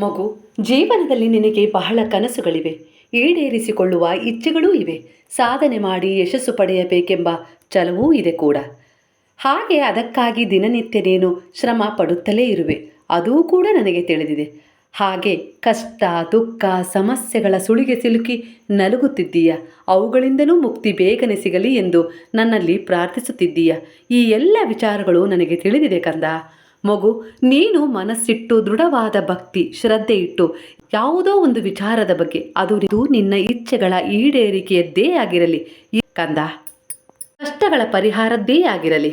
ಮಗು, ಜೀವನದಲ್ಲಿ ನಿನಗೆ ಬಹಳ ಕನಸುಗಳಿವೆ. ಈಡೇರಿಸಿಕೊಳ್ಳುವ ಇಚ್ಛೆಗಳೂ ಇವೆ. ಸಾಧನೆ ಮಾಡಿ ಯಶಸ್ಸು ಪಡೆಯಬೇಕೆಂಬ ಛಲವೂ ಇದೆ ಕೂಡ. ಹಾಗೆ ಅದಕ್ಕಾಗಿ ದಿನನಿತ್ಯ ನೀನು ಶ್ರಮ ಪಡುತ್ತಲೇ ಇರುವೆ. ಅದೂ ಕೂಡ ನನಗೆ ತಿಳಿದಿದೆ. ಹಾಗೆ ಕಷ್ಟ, ದುಃಖ, ಸಮಸ್ಯೆಗಳ ಸುಳಿಗೆ ಸಿಲುಕಿ ನಲುಗುತ್ತಿದ್ದೀಯ? ಅವುಗಳಿಂದಲೂ ಮುಕ್ತಿ ಬೇಗನೆ ಸಿಗಲಿ ಎಂದು ನನ್ನಲ್ಲಿ ಪ್ರಾರ್ಥಿಸುತ್ತಿದ್ದೀಯ? ಈ ಎಲ್ಲ ವಿಚಾರಗಳು ನನಗೆ ತಿಳಿದಿದೆ ಕಂದ. ಮಗು, ನೀನು ಮನಸ್ಸಿಟ್ಟು ದೃಢವಾದ ಭಕ್ತಿ ಶ್ರದ್ಧೆ ಇಟ್ಟು ಯಾವುದೋ ಒಂದು ವಿಚಾರದ ಬಗ್ಗೆ ಅದು ಇದು ನಿನ್ನ ಇಚ್ಛೆಗಳ ಈಡೇರಿಕೆಯದ್ದೇ ಆಗಿರಲಿ. ಕಂದ, ಕಷ್ಟಗಳ ಪರಿಹಾರದ್ದೇ ಆಗಿರಲಿ.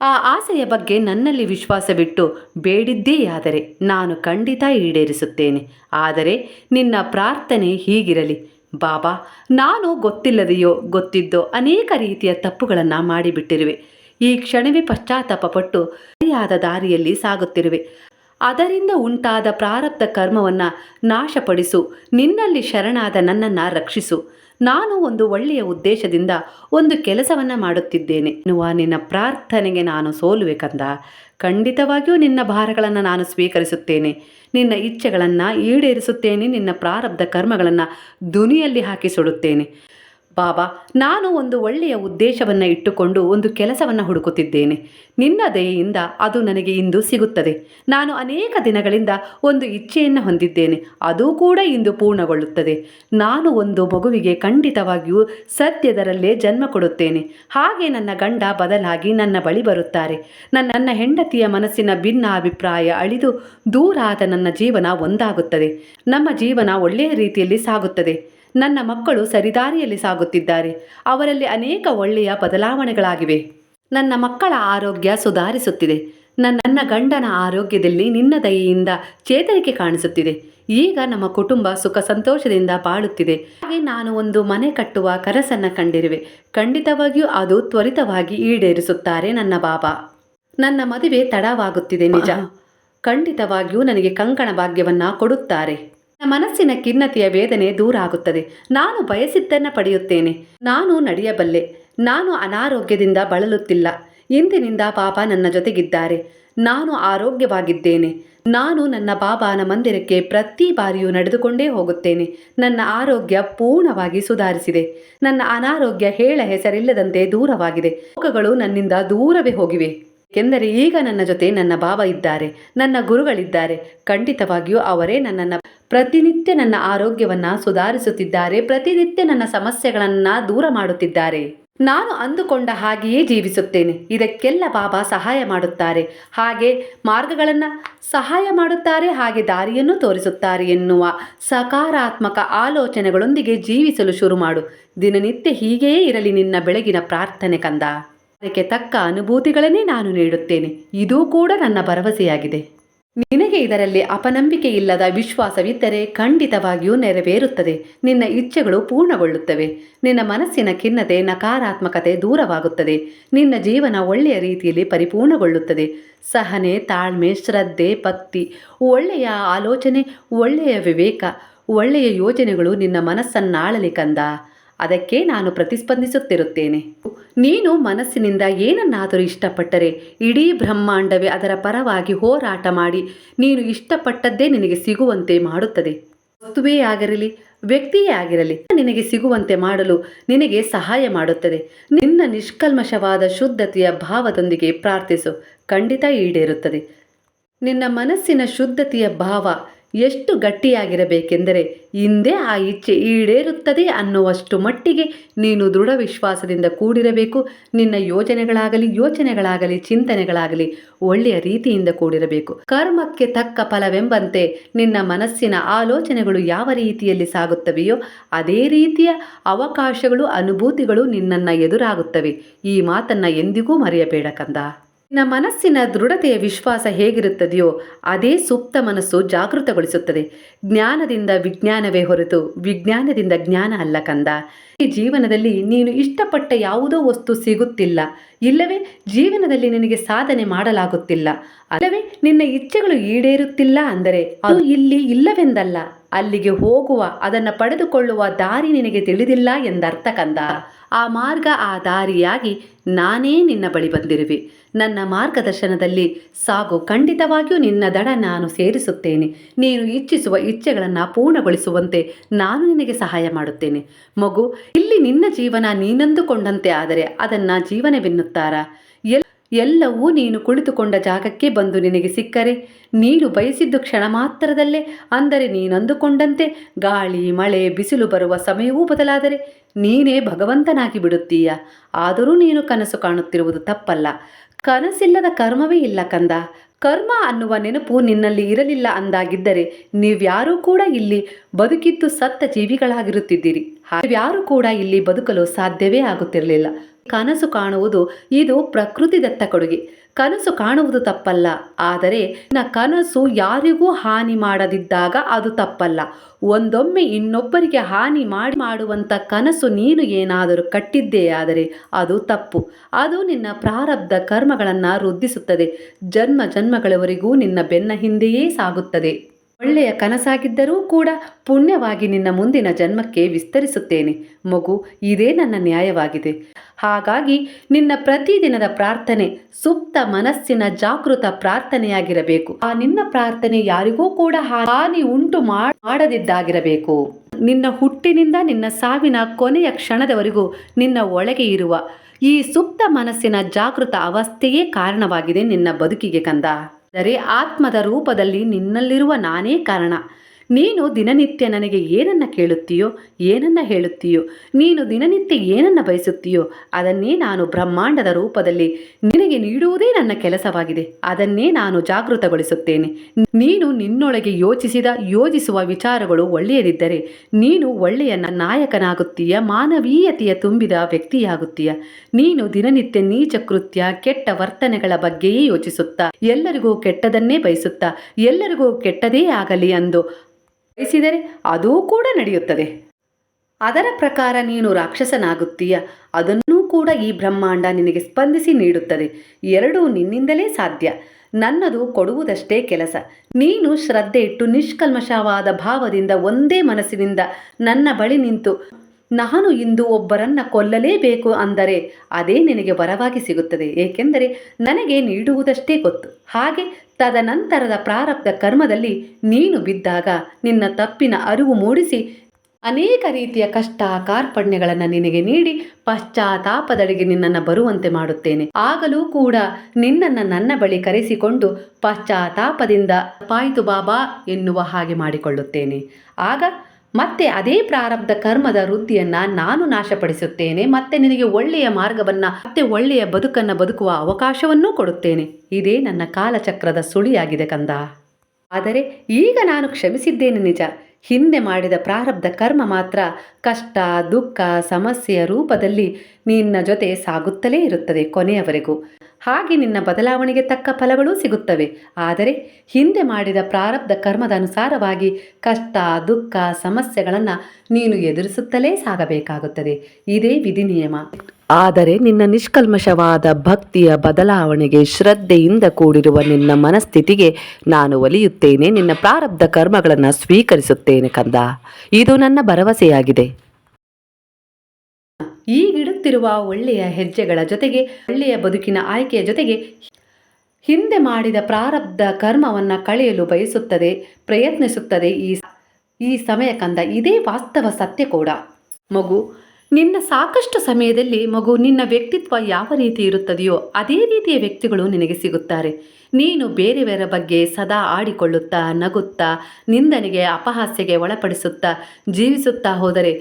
ಆ ಆಸೆಯ ಬಗ್ಗೆ ನನ್ನಲ್ಲಿ ವಿಶ್ವಾಸವಿಟ್ಟು ಬೇಡಿದ್ದೇ ಆದರೆ ನಾನು ಖಂಡಿತ ಈಡೇರಿಸುತ್ತೇನೆ. ಆದರೆ ನಿನ್ನ ಪ್ರಾರ್ಥನೆ ಹೀಗಿರಲಿ. ಬಾಬಾ, ನಾನು ಗೊತ್ತಿಲ್ಲದೆಯೋ ಗೊತ್ತಿದ್ದೋ ಅನೇಕ ರೀತಿಯ ತಪ್ಪುಗಳನ್ನು ಮಾಡಿಬಿಟ್ಟಿರುವೆ. ಈ ಕ್ಷಣವೇ ಪಶ್ಚಾತ್ತಾಪಪಟ್ಟು ಸರಿಯಾದ ದಾರಿಯಲ್ಲಿ ಸಾಗುತ್ತಿರುವೆ. ಅದರಿಂದ ಉಂಟಾದ ಪ್ರಾರಬ್ಧ ಕರ್ಮವನ್ನು ನಾಶಪಡಿಸು. ನಿನ್ನಲ್ಲಿ ಶರಣಾದ ನನ್ನನ್ನು ರಕ್ಷಿಸು. ನಾನು ಒಂದು ಒಳ್ಳೆಯ ಉದ್ದೇಶದಿಂದ ಒಂದು ಕೆಲಸವನ್ನು ಮಾಡುತ್ತಿದ್ದೇನೆ. ಎನ್ನುವ ನಿನ್ನ ಪ್ರಾರ್ಥನೆಗೆ ನಾನು ಸೋಲುವೆ ಕಂದ. ಖಂಡಿತವಾಗಿಯೂ ನಿನ್ನ ಭಾರಗಳನ್ನು ನಾನು ಸ್ವೀಕರಿಸುತ್ತೇನೆ. ನಿನ್ನ ಇಚ್ಛೆಗಳನ್ನು ಈಡೇರಿಸುತ್ತೇನೆ. ನಿನ್ನ ಪ್ರಾರಬ್ಧ ಕರ್ಮಗಳನ್ನು ದುನಿಯಲ್ಲಿ ಹಾಕಿ ಸುಡುತ್ತೇನೆ ಬಾಬಾ, ನಾನು ಒಂದು ಒಳ್ಳೆಯ ಉದ್ದೇಶವನ್ನು ಇಟ್ಟುಕೊಂಡು ಒಂದು ಕೆಲಸವನ್ನು ಹುಡುಕುತ್ತಿದ್ದೇನೆ. ನಿನ್ನ ದಯೆಯಿಂದ ಅದು ನನಗೆ ಇಂದು ಸಿಗುತ್ತದೆ. ನಾನು ಅನೇಕ ದಿನಗಳಿಂದ ಒಂದು ಇಚ್ಛೆಯನ್ನು ಹೊಂದಿದ್ದೇನೆ. ಅದು ಕೂಡ ಇಂದು ಪೂರ್ಣಗೊಳ್ಳುತ್ತದೆ. ನಾನು ಒಂದು ಮಗುವಿಗೆ ಖಂಡಿತವಾಗಿಯೂ ಸತ್ಯದರಲ್ಲೇ ಜನ್ಮ ಕೊಡುತ್ತೇನೆ. ಹಾಗೆ ನನ್ನ ಗಂಡ ಬದಲಾಗಿ ನನ್ನ ಬಳಿ ಬರುತ್ತಾರೆ. ನನ್ನ ಹೆಂಡತಿಯ ಮನಸ್ಸಿನ ಭಿನ್ನ ಅಭಿಪ್ರಾಯ ಅಳಿದು ದೂರಾದ ನನ್ನ ಜೀವನ ಒಂದಾಗುತ್ತದೆ. ನಮ್ಮ ಜೀವನ ಒಳ್ಳೆಯ ರೀತಿಯಲ್ಲಿ ಸಾಗುತ್ತದೆ. ನನ್ನ ಮಕ್ಕಳು ಸರಿದಾರಿಯಲ್ಲಿ ಸಾಗುತ್ತಿದ್ದಾರೆ. ಅವರಲ್ಲಿ ಅನೇಕ ಒಳ್ಳೆಯ ಬದಲಾವಣೆಗಳಾಗಿವೆ. ನನ್ನ ಮಕ್ಕಳ ಆರೋಗ್ಯ ಸುಧಾರಿಸುತ್ತಿದೆ. ನನ್ನ ಗಂಡನ ಆರೋಗ್ಯದಲ್ಲಿ ನಿನ್ನ ದಯೆಯಿಂದ ಚೇತರಿಕೆ ಕಾಣಿಸುತ್ತಿದೆ. ಈಗ ನಮ್ಮ ಕುಟುಂಬ ಸುಖ ಸಂತೋಷದಿಂದ ಬಾಳುತ್ತಿದೆ. ಹಾಗೆ ನಾನು ಒಂದು ಮನೆ ಕಟ್ಟುವ ಕನಸನ್ನು ಕಂಡಿರುವೆ. ಖಂಡಿತವಾಗಿಯೂ ಅದು ತ್ವರಿತವಾಗಿ ಈಡೇರಿಸುತ್ತಾರೆ ನನ್ನ ಬಾಬಾ. ನನ್ನ ಮದುವೆ ತಡವಾಗುತ್ತಿದೆ ನಿಜ. ಖಂಡಿತವಾಗಿಯೂ ನನಗೆ ಕಂಕಣ ಭಾಗ್ಯವನ್ನು ಕೊಡುತ್ತಾರೆ. ಮನಸ್ಸಿನ ಖಿನ್ನತೆಯ ವೇದನೆ ದೂರ ಆಗುತ್ತದೆ ನಾನು ಬಯಸಿದ್ದನ್ನು ಪಡೆಯುತ್ತೇನೆ. ನಾನು ನಡೆಯಬಲ್ಲೆ. ನಾನು ಅನಾರೋಗ್ಯದಿಂದ ಬಳಲುತ್ತಿಲ್ಲ. ಇಂದಿನಿಂದ ಬಾಬಾ ನನ್ನ ಜೊತೆಗಿದ್ದಾರೆ. ನಾನು ಆರೋಗ್ಯವಾಗಿದ್ದೇನೆ. ನಾನು ನನ್ನ ಬಾಬಾನ ಮಂದಿರಕ್ಕೆ ಪ್ರತಿ ಬಾರಿಯೂ ನಡೆದುಕೊಂಡೇ ಹೋಗುತ್ತೇನೆ. ನನ್ನ ಆರೋಗ್ಯ ಪೂರ್ಣವಾಗಿ ಸುಧಾರಿಸಿದೆ. ನನ್ನ ಅನಾರೋಗ್ಯ ಹೇಳ ಹೆಸರಿಲ್ಲದಂತೆ ದೂರವಾಗಿದೆ. ರೋಗಗಳು ನನ್ನಿಂದ ದೂರವೇ ಹೋಗಿವೆ. ಏಕೆಂದರೆ ಈಗ ನನ್ನ ಜೊತೆ ನನ್ನ ಬಾಬಾ ಇದ್ದಾರೆ. ನನ್ನ ಗುರುಗಳಿದ್ದಾರೆ. ಖಂಡಿತವಾಗಿಯೂ ಅವರೇ ನನ್ನನ್ನು ಪ್ರತಿನಿತ್ಯ ನನ್ನ ಆರೋಗ್ಯವನ್ನ ಸುಧಾರಿಸುತ್ತಿದ್ದಾರೆ, ಪ್ರತಿನಿತ್ಯ ನನ್ನ ಸಮಸ್ಯೆಗಳನ್ನ ದೂರ ಮಾಡುತ್ತಿದ್ದಾರೆ. ನಾನು ಅಂದುಕೊಂಡ ಹಾಗೆಯೇ ಜೀವಿಸುತ್ತೇನೆ. ಇದಕ್ಕೆಲ್ಲ ಬಾಬಾ ಸಹಾಯ ಮಾಡುತ್ತಾರೆ. ಹಾಗೆ ಮಾರ್ಗಗಳನ್ನು ಸಹಾಯ ಮಾಡುತ್ತಾರೆ, ಹಾಗೆ ದಾರಿಯನ್ನು ತೋರಿಸುತ್ತಾರೆ ಎನ್ನುವ ಸಕಾರಾತ್ಮಕ ಆಲೋಚನೆಗಳೊಂದಿಗೆ ಜೀವಿಸಲು ಶುರು ಮಾಡು. ದಿನನಿತ್ಯ ಹೀಗೆಯೇ ಇರಲಿ ನಿನ್ನ ಬೆಳಗಿನ ಪ್ರಾರ್ಥನೆ ಕಂದ. ಅದಕ್ಕೆ ತಕ್ಕ ಅನುಭೂತಿಗಳನ್ನೇ ನಾನು ನೀಡುತ್ತೇನೆ. ಇದೂ ಕೂಡ ನನ್ನ ಭರವಸೆಯಾಗಿದೆ. ನಿನಗೆ ಇದರಲ್ಲಿ ಅಪನಂಬಿಕೆ ಇಲ್ಲದ ವಿಶ್ವಾಸವಿದ್ದರೆ ಖಂಡಿತವಾಗಿಯೂ ನೆರವೇರುತ್ತದೆ. ನಿನ್ನ ಇಚ್ಛೆಗಳು ಪೂರ್ಣಗೊಳ್ಳುತ್ತವೆ. ನಿನ್ನ ಮನಸ್ಸಿನ ಖಿನ್ನತೆ ನಕಾರಾತ್ಮಕತೆ ದೂರವಾಗುತ್ತದೆ. ನಿನ್ನ ಜೀವನ ಒಳ್ಳೆಯ ರೀತಿಯಲ್ಲಿ ಪರಿಪೂರ್ಣಗೊಳ್ಳುತ್ತದೆ. ಸಹನೆ, ತಾಳ್ಮೆ, ಶ್ರದ್ಧೆ, ಭಕ್ತಿ, ಒಳ್ಳೆಯ ಆಲೋಚನೆ, ಒಳ್ಳೆಯ ವಿವೇಕ, ಒಳ್ಳೆಯ ಯೋಜನೆಗಳು ನಿನ್ನ ಮನಸ್ಸನ್ನಾಳಲಿ ಕಂದ. ಅದಕ್ಕೆ ನಾನು ಪ್ರತಿಸ್ಪಂದಿಸುತ್ತಿರುತ್ತೇನೆ. ನೀನು ಮನಸ್ಸಿನಿಂದ ಏನನ್ನಾದರೂ ಇಷ್ಟಪಟ್ಟರೆ ಇಡೀ ಬ್ರಹ್ಮಾಂಡವೇ ಅದರ ಪರವಾಗಿ ಹೋರಾಟ ಮಾಡಿ ನೀನು ಇಷ್ಟಪಟ್ಟದ್ದೇ ನಿನಗೆ ಸಿಗುವಂತೆ ಮಾಡುತ್ತದೆ. ವಸ್ತುವೇ ಆಗಿರಲಿ, ವ್ಯಕ್ತಿಯೇ ಆಗಿರಲಿ, ನಿನಗೆ ಸಿಗುವಂತೆ ಮಾಡಲು ನಿನಗೆ ಸಹಾಯ ಮಾಡುತ್ತದೆ. ನಿನ್ನ ನಿಷ್ಕಲ್ಮಶವಾದ ಶುದ್ಧತೆಯ ಭಾವದೊಂದಿಗೆ ಪ್ರಾರ್ಥಿಸು, ಖಂಡಿತ ಈಡೇರುತ್ತದೆ. ನಿನ್ನ ಮನಸ್ಸಿನ ಶುದ್ಧತೆಯ ಭಾವ ಎಷ್ಟು ಗಟ್ಟಿಯಾಗಿರಬೇಕೆಂದರೆ ಹಿಂದೆ ಆ ಇಚ್ಛೆ ಈಡೇರುತ್ತದೆ ಅನ್ನುವಷ್ಟು ಮಟ್ಟಿಗೆ ನೀನು ದೃಢ ವಿಶ್ವಾಸದಿಂದ ಕೂಡಿರಬೇಕು. ನಿನ್ನ ಯೋಜನೆಗಳಾಗಲಿ, ಯೋಚನೆಗಳಾಗಲಿ, ಚಿಂತನೆಗಳಾಗಲಿ ಒಳ್ಳೆಯ ರೀತಿಯಿಂದ ಕೂಡಿರಬೇಕು. ಕರ್ಮಕ್ಕೆ ತಕ್ಕ ಫಲವೆಂಬಂತೆ ನಿನ್ನ ಮನಸ್ಸಿನ ಆಲೋಚನೆಗಳು ಯಾವ ರೀತಿಯಲ್ಲಿ ಸಾಗುತ್ತವೆಯೋ ಅದೇ ರೀತಿಯ ಅವಕಾಶಗಳು, ಅನುಭೂತಿಗಳು ನಿನ್ನನ್ನು ಎದುರಾಗುತ್ತವೆ. ಈ ಮಾತನ್ನು ಎಂದಿಗೂ ಮರೆಯಬೇಡ ಕಂದ. ನಿನ್ನ ಮನಸ್ಸಿನ ದೃಢತೆಯ ವಿಶ್ವಾಸ ಹೇಗಿರುತ್ತದೆಯೋ ಅದೇ ಸುಪ್ತ ಮನಸ್ಸು ಜಾಗೃತಗೊಳಿಸುತ್ತದೆ. ಜ್ಞಾನದಿಂದ ವಿಜ್ಞಾನವೇ ಹೊರತು ವಿಜ್ಞಾನದಿಂದ ಜ್ಞಾನ ಅಲ್ಲ ಕಂದ. ಈ ಜೀವನದಲ್ಲಿ ನೀನು ಇಷ್ಟಪಟ್ಟ ಯಾವುದೋ ವಸ್ತು ಸಿಗುತ್ತಿಲ್ಲ. ಇಲ್ಲವೇ, ಜೀವನದಲ್ಲಿ ನಿನಗೆ ಸಾಧನೆ ಮಾಡಲಾಗುತ್ತಿಲ್ಲ. ಅಲ್ಲವೇ, ನಿನ್ನ ಇಚ್ಛೆಗಳು ಈಡೇರುತ್ತಿಲ್ಲ ಅಂದರೆ ಅದು ಇಲ್ಲಿ ಇಲ್ಲವೆಂದಲ್ಲ. ಅಲ್ಲಿಗೆ ಹೋಗುವ, ಅದನ್ನು ಪಡೆದುಕೊಳ್ಳುವ ದಾರಿ ನಿನಗೆ ತಿಳಿದಿಲ್ಲ ಎಂದರ್ಥ ಕಂದ. ಆ ಮಾರ್ಗ ಆ ದಾರಿಯಾಗಿ ನಾನೇ ನಿನ್ನ ಬಳಿ ಬಂದಿರುವೆ. ನನ್ನ ಮಾರ್ಗದರ್ಶನದಲ್ಲಿ ಸಾಗು ಖಂಡಿತವಾಗಿಯೂ ನಿನ್ನ ದಡ ನಾನು ಸೇರಿಸುತ್ತೇನೆ. ನೀನು ಇಚ್ಛಿಸುವ ಇಚ್ಛೆಗಳನ್ನು ಪೂರ್ಣಗೊಳಿಸುವಂತೆ ನಾನು ನಿನಗೆ ಸಹಾಯ ಮಾಡುತ್ತೇನೆ. ಮಗು, ಇಲ್ಲಿ ನಿನ್ನ ಜೀವನ ನೀನಂದುಕೊಂಡಂತೆ ಆದರೆ ಅದನ್ನು ಜೀವನವೆನ್ನುತ್ತಾರಾ? ಎಲ್ ಎಲ್ಲವೂ ನೀನು ಕುಳಿತುಕೊಂಡ ಜಾಗಕ್ಕೆ ಬಂದು ನಿನಗೆ ಸಿಕ್ಕರೆ. ನೀನು ಬಯಸಿದ್ದು ಕ್ಷಣ ಮಾತ್ರದಲ್ಲೇ, ಅಂದರೆ ನೀನಂದುಕೊಂಡಂತೆ ಗಾಳಿ, ಮಳೆ, ಬಿಸಿಲು ಬರುವ ಸಮಯವೂ ಬದಲಾದರೆ ನೀನೇ ಭಗವಂತನಾಗಿ ಬಿಡುತ್ತೀಯ. ಆದರೂ ನೀನು ಕನಸು ಕಾಣುತ್ತಿರುವುದು ತಪ್ಪಲ್ಲ. ಕನಸಿಲ್ಲದ ಕರ್ಮವೇ ಇಲ್ಲ ಕಂದ. ಕರ್ಮ ಅನ್ನುವ ನೆನಪು ನಿನ್ನಲ್ಲಿ ಇರಲಿಲ್ಲ ಅಂದಾಗಿದ್ದರೆ ನೀವ್ಯಾರೂ ಕೂಡ ಇಲ್ಲಿ ಬದುಕಿದ್ದು ಸತ್ತ ಜೀವಿಗಳಾಗಿರುತ್ತಿದ್ದೀರಿ. ಯಾರು ಕೂಡ ಇಲ್ಲಿ ಬದುಕಲು ಸಾಧ್ಯವೇ ಆಗುತ್ತಿರಲಿಲ್ಲ. ಕನಸು ಕಾಣುವುದು ಇದು ಪ್ರಕೃತಿದತ್ತ ಕೊಡುಗೆ. ಕನಸು ಕಾಣುವುದು ತಪ್ಪಲ್ಲ, ಆದರೆ ನ ಕನಸು ಯಾರಿಗೂ ಹಾನಿ ಮಾಡದಿದ್ದಾಗ ಅದು ತಪ್ಪಲ್ಲ. ಒಂದೊಮ್ಮೆ ಇನ್ನೊಬ್ಬರಿಗೆ ಹಾನಿ ಮಾಡಿ ಮಾಡುವಂಥ ಕನಸು ನೀನು ಏನಾದರೂ ಕಟ್ಟಿದ್ದೇ ಆದರೆ ಅದು ತಪ್ಪು. ಅದು ನಿನ್ನ ಪ್ರಾರಬ್ಧ ಕರ್ಮಗಳನ್ನು ವೃದ್ಧಿಸುತ್ತದೆ. ಜನ್ಮ ಜನ್ಮಗಳವರೆಗೂ ನಿನ್ನ ಬೆನ್ನ ಹಿಂದೆಯೇ ಸಾಗುತ್ತದೆ. ಒಳ್ಳೆಯ ಕನಸಾಗಿದ್ದರೂ ಕೂಡ ಪುಣ್ಯವಾಗಿ ನಿನ್ನ ಮುಂದಿನ ಜನ್ಮಕ್ಕೆ ವಿಸ್ತರಿಸುತ್ತೇನೆ. ಮಗು, ಇದೇ ನನ್ನ ನ್ಯಾಯವಾಗಿದೆ. ಹಾಗಾಗಿ ನಿನ್ನ ಪ್ರತಿದಿನದ ಪ್ರಾರ್ಥನೆ ಸುಪ್ತ ಮನಸ್ಸಿನ ಜಾಗೃತ ಪ್ರಾರ್ಥನೆಯಾಗಿರಬೇಕು. ಆ ನಿನ್ನ ಪ್ರಾರ್ಥನೆ ಯಾರಿಗೂ ಕೂಡ ಹಾನಿ ಉಂಟು ಮಾಡದಿದ್ದಾಗಿರಬೇಕು. ನಿನ್ನ ಹುಟ್ಟಿನಿಂದ ನಿನ್ನ ಸಾವಿನ ಕೊನೆಯ ಕ್ಷಣದವರೆಗೂ ನಿನ್ನ ಒಳಗೆ ಇರುವ ಈ ಸುಪ್ತ ಮನಸ್ಸಿನ ಜಾಗೃತ ಅವಸ್ಥೆಯೇ ಕಾರಣವಾಗಿದೆ ನಿನ್ನ ಬದುಕಿಗೆ ಕಂದ. ಅಂದರೆ ಆತ್ಮದ ರೂಪದಲ್ಲಿ ನಿನ್ನಲ್ಲಿರುವ ನಾನೇ ಕಾರಣ. ನೀನು ದಿನನಿತ್ಯ ನನಗೆ ಏನನ್ನ ಕೇಳುತ್ತೀಯೋ, ಏನನ್ನ ಹೇಳುತ್ತೀಯೋ, ನೀನು ದಿನನಿತ್ಯ ಏನನ್ನ ಬಯಸುತ್ತೀಯೋ, ಅದನ್ನೇ ನಾನು ಬ್ರಹ್ಮಾಂಡದ ರೂಪದಲ್ಲಿ ನಿನಗೆ ನೀಡುವುದೇ ನನ್ನ ಕೆಲಸವಾಗಿದೆ. ಅದನ್ನೇ ನಾನು ಜಾಗೃತಗೊಳಿಸುತ್ತೇನೆ. ನೀನು ನಿನ್ನೊಳಗೆ ಯೋಚಿಸಿದ, ಯೋಜಿಸುವ ವಿಚಾರಗಳು ಒಳ್ಳೆಯದಿದ್ದರೆ, ನೀನು ಒಳ್ಳೆಯ ನಾಯಕನಾಗುತ್ತೀಯ, ಮಾನವೀಯತೆಯ ತುಂಬಿದ ವ್ಯಕ್ತಿಯಾಗುತ್ತೀಯ. ನೀನು ದಿನನಿತ್ಯ ನೀಚ, ಕೃತ್ಯ, ಕೆಟ್ಟ ವರ್ತನೆಗಳ ಬಗ್ಗೆಯೇ ಯೋಚಿಸುತ್ತಾ, ಎಲ್ಲರಿಗೂ ಕೆಟ್ಟದನ್ನೇ ಬಯಸುತ್ತಾ, ಎಲ್ಲರಿಗೂ ಕೆಟ್ಟದೇ ಆಗಲಿ ಅಂದು ಬಯಸಿದರೆ ಅದೂ ಕೂಡ ನಡೆಯುತ್ತದೆ. ಅದರ ಪ್ರಕಾರ ನೀನು ರಾಕ್ಷಸನಾಗುತ್ತೀಯ. ಅದನ್ನೂ ಕೂಡ ಈ ಬ್ರಹ್ಮಾಂಡ ನಿನಗೆ ಸ್ಪಂದಿಸಿ ನೀಡುತ್ತದೆ. ಎರಡೂ ನಿನ್ನಿಂದಲೇ ಸಾಧ್ಯ. ನನ್ನದು ಕೊಡುವುದಷ್ಟೇ ಕೆಲಸ. ನೀನು ಶ್ರದ್ಧೆ ಇಟ್ಟು ನಿಷ್ಕಲ್ಮಶವಾದ ಭಾವದಿಂದ ಒಂದೇ ಮನಸ್ಸಿನಿಂದ ನನ್ನ ಬಳಿ ನಿಂತು ನಾನು ಇಂದು ಒಬ್ಬರನ್ನ ಕೊಲ್ಲಲೇಬೇಕು ಅಂದರೆ ಅದೇ ನಿನಗೆ ವರವಾಗಿ ಸಿಗುತ್ತದೆ, ಏಕೆಂದರೆ ನನಗೆ ನೀಡುವುದಷ್ಟೇ ಗೊತ್ತು. ಹಾಗೆ ತದನಂತರದ ಪ್ರಾರಬ್ಧ ಕರ್ಮದಲ್ಲಿ ನೀನು ಬಿದ್ದಾಗ ನಿನ್ನ ತಪ್ಪಿನ ಅರಿವು ಮೂಡಿಸಿ ಅನೇಕ ರೀತಿಯ ಕಷ್ಟ ಕಾರ್ಪಣ್ಯಗಳನ್ನು ನಿನಗೆ ನೀಡಿ ಪಶ್ಚಾತ್ತಾಪದಡೆಗೆ ನಿನ್ನನ್ನು ಬರುವಂತೆ ಮಾಡುತ್ತೇನೆ. ಆಗಲೂ ಕೂಡ ನಿನ್ನನ್ನು ನನ್ನ ಬಳಿ ಕರೆಸಿಕೊಂಡು ಪಶ್ಚಾತ್ತಾಪದಿಂದ ಪಾಯಿತು ಬಾಬಾ ಎನ್ನುವ ಹಾಗೆ ಮಾಡಿಕೊಳ್ಳುತ್ತೇನೆ. ಆಗ ಮತ್ತೆ ಅದೇ ಪ್ರಾರಬ್ಧ ಕರ್ಮದ ವೃತ್ತಿಯನ್ನು ನಾನು ನಾಶಪಡಿಸುತ್ತೇನೆ, ಮತ್ತೆ ನಿನಗೆ ಒಳ್ಳೆಯ ಮಾರ್ಗವನ್ನ, ಮತ್ತೆ ಒಳ್ಳೆಯ ಬದುಕನ್ನ ಬದುಕುವ ಅವಕಾಶವನ್ನೂ ಕೊಡುತ್ತೇನೆ. ಇದೇ ನನ್ನ ಕಾಲಚಕ್ರದ ಸುಳಿಯಾಗಿದೆ ಕಂದ. ಆದರೆ ಈಗ ನಾನು ಕ್ಷಮಿಸಿದ್ದೇನೆ ನಿಜ. ಹಿಂದೆ ಮಾಡಿದ ಪ್ರಾರಬ್ಧ ಕರ್ಮ ಮಾತ್ರ ಕಷ್ಟ, ದುಃಖ, ಸಮಸ್ಯೆಯ ರೂಪದಲ್ಲಿ ನಿನ್ನ ಜೊತೆ ಸಾಗುತ್ತಲೇ ಇರುತ್ತದೆ ಕೊನೆಯವರೆಗೂ. ಹಾಗೆ ನಿನ್ನ ಬದಲಾವಣೆಗೆ ತಕ್ಕ ಫಲಗಳೂ ಸಿಗುತ್ತವೆ. ಆದರೆ ಹಿಂದೆ ಮಾಡಿದ ಪ್ರಾರಬ್ಧ ಕರ್ಮದ ಅನುಸಾರವಾಗಿ ಕಷ್ಟ, ದುಃಖ, ಸಮಸ್ಯೆಗಳನ್ನು ನೀನು ಎದುರಿಸುತ್ತಲೇ ಸಾಗಬೇಕಾಗುತ್ತದೆ. ಇದೇ ವಿಧಿ ನಿಯಮ ಆದರೆ ನಿನ್ನ ನಿಷ್ಕಲ್ಮಶವಾದ ಭಕ್ತಿಯ ಬದಲಾವಣೆಗೆ ಶ್ರದ್ಧೆಯಿಂದ ಕೂಡಿರುವ ನಿನ್ನ ಮನಸ್ಥಿತಿಗೆ ನಾನು ಒಲಿಯುತ್ತೇನೆ. ನಿನ್ನ ಪ್ರಾರಬ್ಧ ಕರ್ಮಗಳನ್ನು ಸ್ವೀಕರಿಸುತ್ತೇನೆ ಕಂದ. ಇದು ನನ್ನ ಭರವಸೆಯಾಗಿದೆ. ಈಗಿಡುತ್ತಿರುವ ಒಳ್ಳೆಯ ಹೆಜ್ಜೆಗಳ ಜೊತೆಗೆ, ಒಳ್ಳೆಯ ಬದುಕಿನ ಆಯ್ಕೆಯ ಜೊತೆಗೆ ಹಿಂದೆ ಮಾಡಿದ ಪ್ರಾರಬ್ಧ ಕರ್ಮವನ್ನು ಕಳೆಯಲು ಬಯಸುತ್ತದೆ, ಪ್ರಯತ್ನಿಸುತ್ತದೆ ಈ ಈ ಸಮಯ ಕಂದ ಇದೇ ವಾಸ್ತವ ಸತ್ಯ ಕೂಡ. ಮಗು, ನಿನ್ನ ಸಾಕಷ್ಟು ಸಮಯದಲ್ಲಿ ಮಗು ನಿನ್ನ ವ್ಯಕ್ತಿತ್ವ ಯಾವ ರೀತಿ ಇರುತ್ತದೆಯೋ ಅದೇ ರೀತಿಯ ವ್ಯಕ್ತಿಗಳು ನಿನಗೆ ಸಿಗುತ್ತಾರೆ. ನೀನು ಬೇರೆಯವರ ಬಗ್ಗೆ ಸದಾ ಆಡಿಕೊಳ್ಳುತ್ತಾ, ನಗುತ್ತಾ, ನಿಂದನೆಗೆ, ಅಪಹಾಸ್ಯಗೆ ಒಳಪಡಿಸುತ್ತಾ ಜೀವಿಸುತ್ತಾ ಹೋದರೆ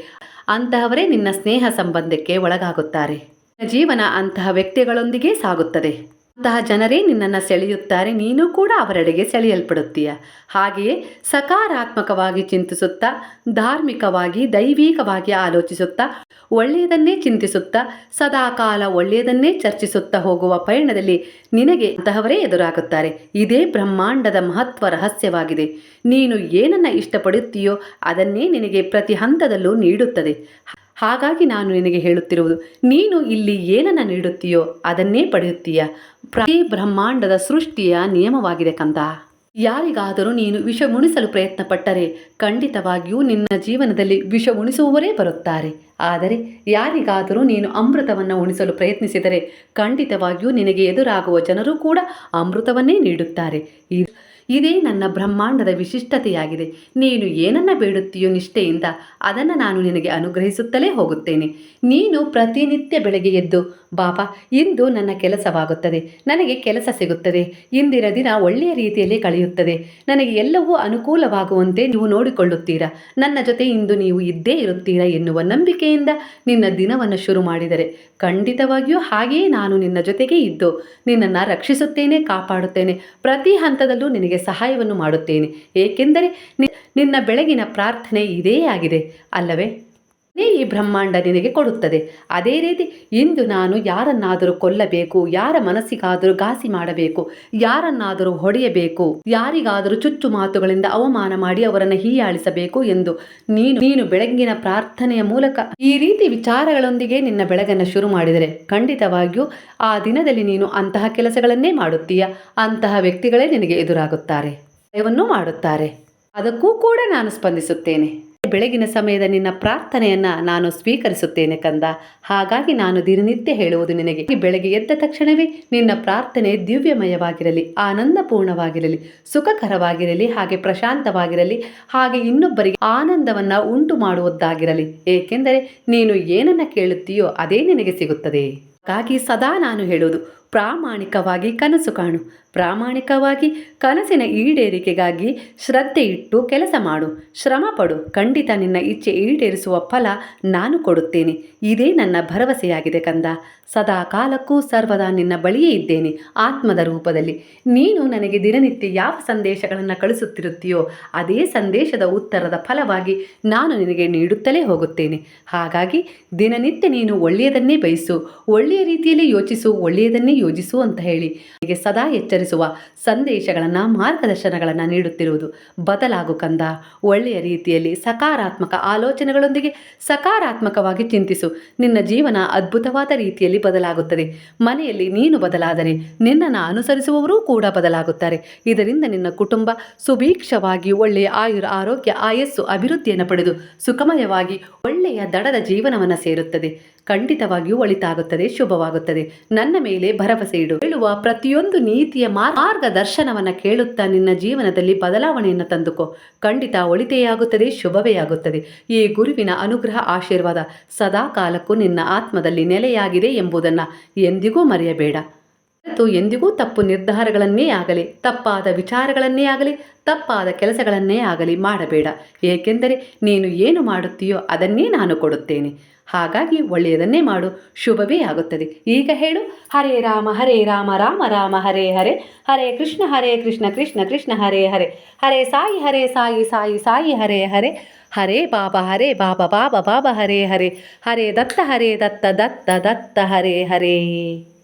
ಅಂತಹವರೇ ನಿನ್ನ ಸ್ನೇಹ ಸಂಬಂಧಕ್ಕೆ ಒಳಗಾಗುತ್ತಾರೆ. ಜೀವನ ಅಂತಹ ವ್ಯಕ್ತಿಗಳೊಂದಿಗೆ ಸಾಗುತ್ತದೆ. ಅಂತಹ ಜನರೇ ನಿನ್ನನ್ನು ಸೆಳೆಯುತ್ತಾರೆ, ನೀನು ಕೂಡ ಅವರೆಡೆಗೆ ಸೆಳೆಯಲ್ಪಡುತ್ತೀಯ. ಹಾಗೆಯೇ ಸಕಾರಾತ್ಮಕವಾಗಿ ಚಿಂತಿಸುತ್ತಾ, ಧಾರ್ಮಿಕವಾಗಿ, ದೈವಿಕವಾಗಿ ಆಲೋಚಿಸುತ್ತಾ, ಒಳ್ಳೆಯದನ್ನೇ ಚಿಂತಿಸುತ್ತಾ, ಸದಾಕಾಲ ಒಳ್ಳೆಯದನ್ನೇ ಚರ್ಚಿಸುತ್ತಾ ಹೋಗುವ ಪಯಣದಲ್ಲಿ ನಿನಗೆ ಅಂತಹವರೇ ಎದುರಾಗುತ್ತಾರೆ. ಇದೇ ಬ್ರಹ್ಮಾಂಡದ ಮಹತ್ವ ರಹಸ್ಯವಾಗಿದೆ. ನೀನು ಏನನ್ನ ಇಷ್ಟಪಡುತ್ತೀಯೋ ಅದನ್ನೇ ನಿನಗೆ ಪ್ರತಿ ಹಂತದಲ್ಲೂ ನೀಡುತ್ತದೆ. ಹಾಗಾಗಿ ನಾನು ನಿನಗೆ ಹೇಳುತ್ತಿರುವುದು, ನೀನು ಇಲ್ಲಿ ಏನನ್ನು ನೀಡುತ್ತೀಯೋ ಅದನ್ನೇ ಪಡೆಯುತ್ತೀಯ. ಪ್ರತಿ ಬ್ರಹ್ಮಾಂಡದ ಸೃಷ್ಟಿಯ ನಿಯಮವಾಗಿದೆ ಕಂದ. ಯಾರಿಗಾದರೂ ನೀನು ವಿಷ ಮುಣಿಸಲು ಪ್ರಯತ್ನಪಟ್ಟರೆ ಖಂಡಿತವಾಗಿಯೂ ನಿನ್ನ ಜೀವನದಲ್ಲಿ ವಿಷ ಉಣಿಸುವವರೇ ಬರುತ್ತಾರೆ. ಆದರೆ ಯಾರಿಗಾದರೂ ನೀನು ಅಮೃತವನ್ನು ಉಣಿಸಲು ಪ್ರಯತ್ನಿಸಿದರೆ ಖಂಡಿತವಾಗಿಯೂ ನಿನಗೆ ಎದುರಾಗುವ ಜನರು ಕೂಡ ಅಮೃತವನ್ನೇ ನೀಡುತ್ತಾರೆ. ಇ- ಇದೇ ನನ್ನ ಬ್ರಹ್ಮಾಂಡದ ವಿಶಿಷ್ಟತೆಯಾಗಿದೆ. ನೀನು ಏನನ್ನ ಬೇಡುತ್ತೀಯೋ ನಿಷ್ಠೆಯಿಂದ ಅದನ್ನು ನಾನು ನಿನಗೆ ಅನುಗ್ರಹಿಸುತ್ತಲೇ ಹೋಗುತ್ತೇನೆ. ನೀನು ಪ್ರತಿನಿತ್ಯ ಬೆಳಗ್ಗೆ ಎದ್ದು ಬಾಬಾ ಇಂದು ನನ್ನ ಕೆಲಸವಾಗುತ್ತದೆ. ನನಗೆ ಕೆಲಸ ಸಿಗುತ್ತದೆ. ಇಂದಿನ ದಿನ ಒಳ್ಳೆಯ ರೀತಿಯಲ್ಲಿ ಕಳೆಯುತ್ತದೆ. ನನಗೆ ಎಲ್ಲವೂ ಅನುಕೂಲವಾಗುವಂತೆ ನೀವು ನೋಡಿಕೊಳ್ಳುತ್ತೀರಾ. ನನ್ನ ಜೊತೆ ಇಂದು ನೀವು ಇದ್ದೇ ಇರುತ್ತೀರಾ ಎನ್ನುವ ನಂಬಿಕೆಯಿಂದ ನಿನ್ನ ದಿನವನ್ನು ಶುರು ಮಾಡಿದರೆ. ಖಂಡಿತವಾಗಿಯೂ ಹಾಗೆಯೇ ನಾನು ನಿನ್ನ ಜೊತೆಗೆ ಇದ್ದು, ನಿನ್ನನ್ನು ರಕ್ಷಿಸುತ್ತೇನೆ, ಕಾಪಾಡುತ್ತೇನೆ. ಪ್ರತಿ ಹಂತದಲ್ಲೂ ನಿನಗೆ ಸಹಾಯವನ್ನು ಮಾಡುತ್ತೇನೆ. ಏಕೆಂದರೆ ನಿನ್ನ ಬೆಳಗಿನ ಪ್ರಾರ್ಥನೆ ಇದೇ ಆಗಿದೆ. ಅಲ್ಲವೇ? ಈ ಬ್ರಹ್ಮಾಂಡ ನಿನಗೆ ಕೊಡುತ್ತದೆ. ಅದೇ ರೀತಿ ಇಂದು ನಾನು ಯಾರನ್ನಾದರೂ ಕೊಲ್ಲಬೇಕು, ಯಾರ ಮನಸ್ಸಿಗಾದರೂ ಘಾಸಿ ಮಾಡಬೇಕು, ಯಾರನ್ನಾದರೂ ಹೊಡೆಯಬೇಕು, ಯಾರಿಗಾದರೂ ಚುಚ್ಚು ಮಾತುಗಳಿಂದ ಅವಮಾನ ಮಾಡಿ ಅವರನ್ನು ಹೀಯಾಳಿಸಬೇಕು ಎಂದು ನೀನು ನೀನು ಬೆಳಗಿನ ಪ್ರಾರ್ಥನೆಯ ಮೂಲಕ ಈ ರೀತಿ ವಿಚಾರಗಳೊಂದಿಗೆ ನಿನ್ನ ಬೆಳಗನ್ನು ಶುರು ಮಾಡಿದರೆ ಖಂಡಿತವಾಗಿಯೂ ಆ ದಿನದಲ್ಲಿ ನೀನು ಅಂತಹ ಕೆಲಸಗಳನ್ನೇ ಮಾಡುತ್ತೀಯ. ಅಂತಹ ವ್ಯಕ್ತಿಗಳೇ ನಿನಗೆ ಎದುರಾಗುತ್ತಾರೆ. ಮಾಡುತ್ತಾರೆ. ಅದಕ್ಕೂ ಕೂಡ ನಾನು ಸ್ಪಂದಿಸುತ್ತೇನೆ. ಬೆಳಗಿನ ಸಮಯದ ನಿನ್ನ ಪ್ರಾರ್ಥನೆಯನ್ನ ನಾನು ಸ್ವೀಕರಿಸುತ್ತೇನೆ ಕಂದ. ಹಾಗಾಗಿ ನಾನು ದಿನನಿತ್ಯ ಹೇಳುವುದು ನಿನಗೆ. ಬೆಳಗ್ಗೆ ಎದ್ದ ತಕ್ಷಣವೇ ನಿನ್ನ ಪ್ರಾರ್ಥನೆ ದಿವ್ಯಮಯವಾಗಿರಲಿ, ಆನಂದಪೂರ್ಣವಾಗಿರಲಿ, ಸುಖಕರವಾಗಿರಲಿ, ಹಾಗೆ ಪ್ರಶಾಂತವಾಗಿರಲಿ, ಹಾಗೆ ಇನ್ನೊಬ್ಬರಿಗೆ ಆನಂದವನ್ನ ಉಂಟು ಮಾಡುವುದಾಗಿರಲಿ ಏಕೆಂದರೆ ನೀನು ಏನನ್ನ ಕೇಳುತ್ತೀಯೋ ಅದೇ ನಿನಗೆ ಸಿಗುತ್ತದೆ. ಹಾಗಾಗಿ ಸದಾ ನಾನು ಹೇಳುವುದು ಪ್ರಾಮಾಣಿಕವಾಗಿ ಕನಸು ಕಾಣು. ಪ್ರಾಮಾಣಿಕವಾಗಿ ಕನಸಿನ ಈಡೇರಿಕೆಗಾಗಿ ಶ್ರದ್ಧೆ ಇಟ್ಟು ಕೆಲಸ ಮಾಡು. ಶ್ರಮ ಪಡು ಖಂಡಿತ ನಿನ್ನ ಇಚ್ಛೆ ಈಡೇರಿಸುವ ಫಲ ನಾನು ಕೊಡುತ್ತೇನೆ. ಇದೇ ನನ್ನ ಭರವಸೆಯಾಗಿದೆ ಕಂದ. ಸದಾ ಕಾಲಕ್ಕೂ ಸರ್ವದಾ ನಿನ್ನ ಬಳಿಯೇ ಇದ್ದೇನೆ ಆತ್ಮದ ರೂಪದಲ್ಲಿ. ನೀನು ನನಗೆ ದಿನನಿತ್ಯ ಯಾವ ಸಂದೇಶಗಳನ್ನು ಕಳಿಸುತ್ತಿರುತ್ತೀಯೋ ಅದೇ ಸಂದೇಶದ ಉತ್ತರದ ಫಲವಾಗಿ ನಾನು ನಿನಗೆ ನೀಡುತ್ತಲೇ ಹೋಗುತ್ತೇನೆ. ಹಾಗಾಗಿ ದಿನನಿತ್ಯ ನೀನು ಒಳ್ಳೆಯದನ್ನೇ ಬಯಸು. ಒಳ್ಳೆಯ ರೀತಿಯಲ್ಲಿ ಯೋಚಿಸು. ಒಳ್ಳೆಯದನ್ನೇ ಯೋಜಿಸು ಅಂತ ಹೇಳಿ ಸದಾ ಎಚ್ಚರಿಸುವ ಸಂದೇಶಗಳನ್ನು, ಮಾರ್ಗದರ್ಶನಗಳನ್ನು ನೀಡುತ್ತಿರುವುದು ಬದಲಾಗು ಕಂದ. ಒಳ್ಳೆಯ ರೀತಿಯಲ್ಲಿ ಸಕಾರಾತ್ಮಕ ಆಲೋಚನೆಗಳೊಂದಿಗೆ ಸಕಾರಾತ್ಮಕವಾಗಿ ಚಿಂತಿಸು. ನಿನ್ನ ಜೀವನ ಅದ್ಭುತವಾದ ರೀತಿಯಲ್ಲಿ ಬದಲಾಗುತ್ತದೆ. ಮನೆಯಲ್ಲಿ ನೀನು ಬದಲಾದರೆ ನಿನ್ನನ್ನು ಅನುಸರಿಸುವವರೂ ಕೂಡ ಬದಲಾಗುತ್ತಾರೆ. ಇದರಿಂದ ನಿನ್ನ ಕುಟುಂಬ ಸುಭೀಕ್ಷವಾಗಿ ಒಳ್ಳೆಯ ಆಯುರ್ ಆರೋಗ್ಯ, ಆಯಸ್ಸು, ಅಭಿವೃದ್ಧಿಯನ್ನು ಪಡೆದು ಸುಖಮಯವಾಗಿ ಒಳ್ಳೆಯ ದಡದ ಜೀವನವನ್ನು ಸೇರುತ್ತದೆ. ಖಂಡಿತವಾಗಿಯೂ ಒಳಿತಾಗುತ್ತದೆ, ಶುಭವಾಗುತ್ತದೆ. ನನ್ನ ಮೇಲೆ ಭರವಸೆ ಇಡು. ಹೇಳುವ ಪ್ರತಿಯೊಂದು ನೀತಿಯ ಮಾರ್ಗದರ್ಶನವನ್ನ ಕೇಳುತ್ತಾ ನಿನ್ನ ಜೀವನದಲ್ಲಿ ಬದಲಾವಣೆಯನ್ನು ತಂದುಕೋ. ಖಂಡಿತ ಒಳಿತೆಯಾಗುತ್ತದೆ, ಶುಭವೇ ಆಗುತ್ತದೆ. ಈ ಗುರುವಿನ ಅನುಗ್ರಹ ಆಶೀರ್ವಾದ ಸದಾ ಕಾಲಕ್ಕೂ ನಿನ್ನ ಆತ್ಮದಲ್ಲಿ ನೆಲೆಯಾಗಿದೆ ಎಂಬುದನ್ನು ಎಂದಿಗೂ ಮರೆಯಬೇಡ. ಮತ್ತು ಎಂದಿಗೂ ತಪ್ಪು ನಿರ್ಧಾರಗಳನ್ನೇ ಆಗಲಿ, ತಪ್ಪಾದ ವಿಚಾರಗಳನ್ನೇ ಆಗಲಿ, ತಪ್ಪಾದ ಕೆಲಸಗಳನ್ನೇ ಆಗಲಿ ಮಾಡಬೇಡ. ಏಕೆಂದರೆ ನೀನು ಏನು ಮಾಡುತ್ತೀಯೋ ಅದನ್ನೇ ನಾನು ಕೊಡುತ್ತೇನೆ. ಹಾಗಾಗಿ ಒಳ್ಳೆಯದನ್ನೇ ಮಾಡು, ಶುಭವೇ ಆಗುತ್ತದೆ. ಈಗ ಹೇಳು, ಹರೇ ರಾಮ ಹರೇ ರಾಮ ರಾಮ ರಾಮ, ಹರೇ ಹರೇ. ಹರೇ ಕೃಷ್ಣ ಹರೇ ಕೃಷ್ಣ ಕೃಷ್ಣ ಕೃಷ್ಣ, ಹರೇ ಹರೇ. ಹರೇ ಸಾಯಿ ಹರೇ ಸಾಯಿ ಸಾಯಿ ಸಾಯಿ, ಹರೇ ಹರೇ. ಹರೇ ಬಾಬಾ ಹರೇ ಬಾಬಾ ಬಾಬಾ ಬಾಬಾ, ಹರೇ ಹರೇ. ಹರೇ ದತ್ತ ಹರೇ ದತ್ತ ದತ್ತ ದತ್ತ, ಹರೇ ಹರೇ.